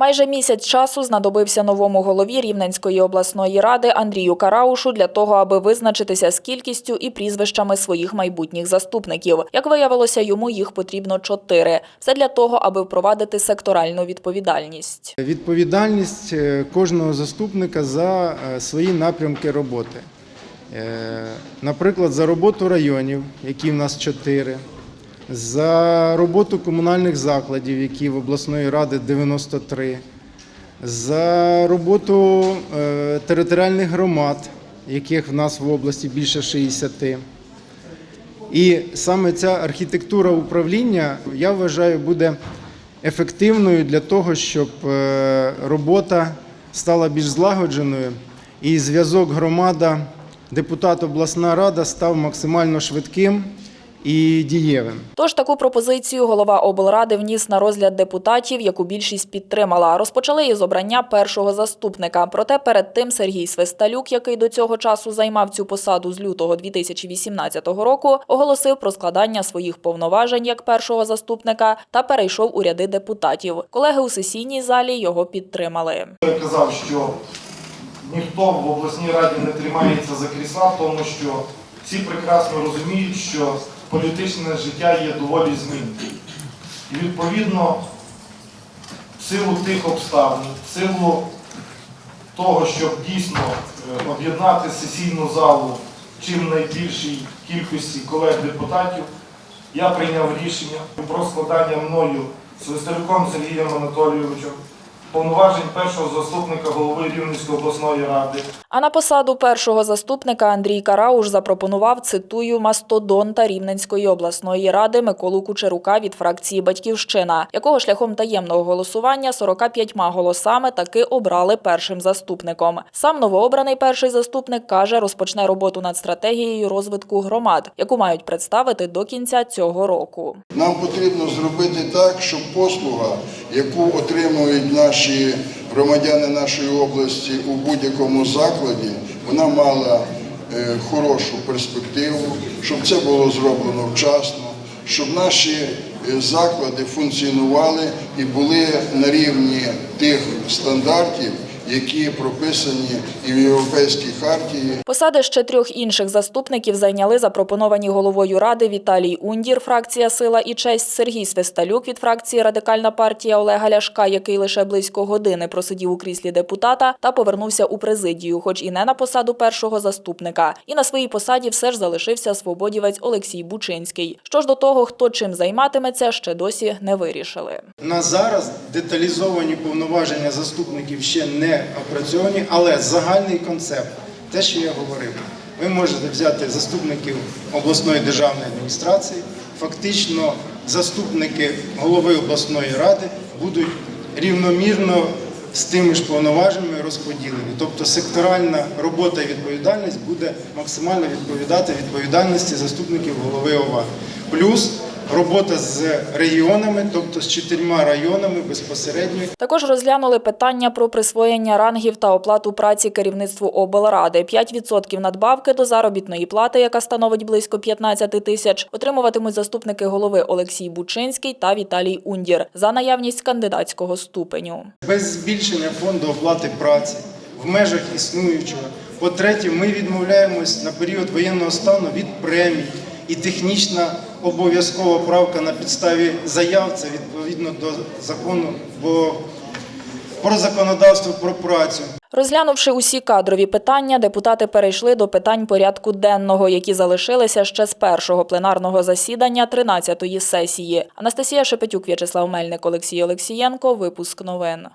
Майже місяць часу знадобився новому голові Рівненської обласної ради Андрію Караушу для того, аби визначитися з кількістю і прізвищами своїх майбутніх заступників. Як виявилося, йому їх потрібно чотири. Все для того, аби впровадити секторальну відповідальність. Відповідальність е, кожного заступника за е, свої напрямки роботи. Е, Наприклад, за роботу районів, які в нас чотири, за роботу комунальних закладів, які в обласної ради 93, за роботу е, територіальних громад, яких в нас в області більше 60. І саме ця архітектура управління, я вважаю, буде ефективною для того, щоб е, робота стала більш злагодженою і зв'язок громада, депутат, обласна рада став максимально швидким і дієвим. Тож таку пропозицію голова облради вніс на розгляд депутатів, яку більшість підтримала. Розпочали із обрання першого заступника. Проте перед тим Сергій Свисталюк, який до цього часу займав цю посаду з лютого 2018 року, оголосив про складання своїх повноважень як першого заступника та перейшов у ряди депутатів. Колеги у сесійній залі його підтримали. Я казав, що ніхто в обласній раді не тримається за крісла, тому що всі прекрасно розуміють, що політичне життя є доволі змінним. І відповідно, в силу тих обставин, в силу того, щоб дійсно е, об'єднати сесійну залу чим найбільшій кількості колег-депутатів, я прийняв рішення про складання мною Свистерюком Сергієм Анатолійовичем повноважень першого заступника голови Рівненської обласної ради А на посаду першого заступника Андрій Карауш запропонував, цитую, мастодонта Рівненської обласної ради Миколу Кучерука від фракції Батьківщина, якого шляхом таємного голосування 45 голосами таки обрали першим заступником. Сам новообраний перший заступник каже, розпочне роботу над стратегією розвитку громад, яку мають представити до кінця цього року. Нам потрібно зробити так, щоб послуга, яку отримують наші громадяни нашої області у будь-якому закладі, вона мала е, хорошу перспективу, щоб це було зроблено вчасно, щоб наші е, заклади функціонували і були на рівні тих стандартів, які прописані і в Європейській хартії, Посади ще трьох інших заступників зайняли запропоновані головою ради Віталій Ундір, фракція Сила і честь, Сергій Свисталюк від фракції Радикальна партія Олега Ляшка, який лише близько години просидів у кріслі депутата та повернувся у президію, хоч і не на посаду першого заступника. І на своїй посаді все ж залишився свободівець Олексій Бучинський. Що ж до того, хто чим займатиметься, ще досі не вирішили. На зараз деталізовані повноваження заступників ще не опрацьовані, але загальний концепт, те, що я говорив, ви можете взяти заступників обласної державної адміністрації, фактично заступники голови обласної ради будуть рівномірно з тими ж повноваженнями розподілені. Тобто секторальна робота і відповідальність буде максимально відповідати відповідальності заступників голови ОВА. Плюс робота з регіонами, тобто з чотирма районами безпосередньо Також розглянули питання про присвоєння рангів та оплату праці керівництву облради. 5% надбавки до заробітної плати, яка становить близько 15 тисяч, отримуватимуть заступники голови Олексій Бучинський та Віталій Ундір за наявність кандидатського ступеню. без збільшення фонду оплати праці в межах існуючого. По-третє, ми відмовляємось на період воєнного стану від премій і технічна обов'язкова правка на підставі заяв, це відповідно до закону про законодавство про працю. Розглянувши усі кадрові питання, депутати перейшли до питань порядку денного, які залишилися ще з першого пленарного засідання 13-ї сесії. Анастасія Шепетюк, В'ячеслав Мельник, Олексій Олексієнко. Випуск новин.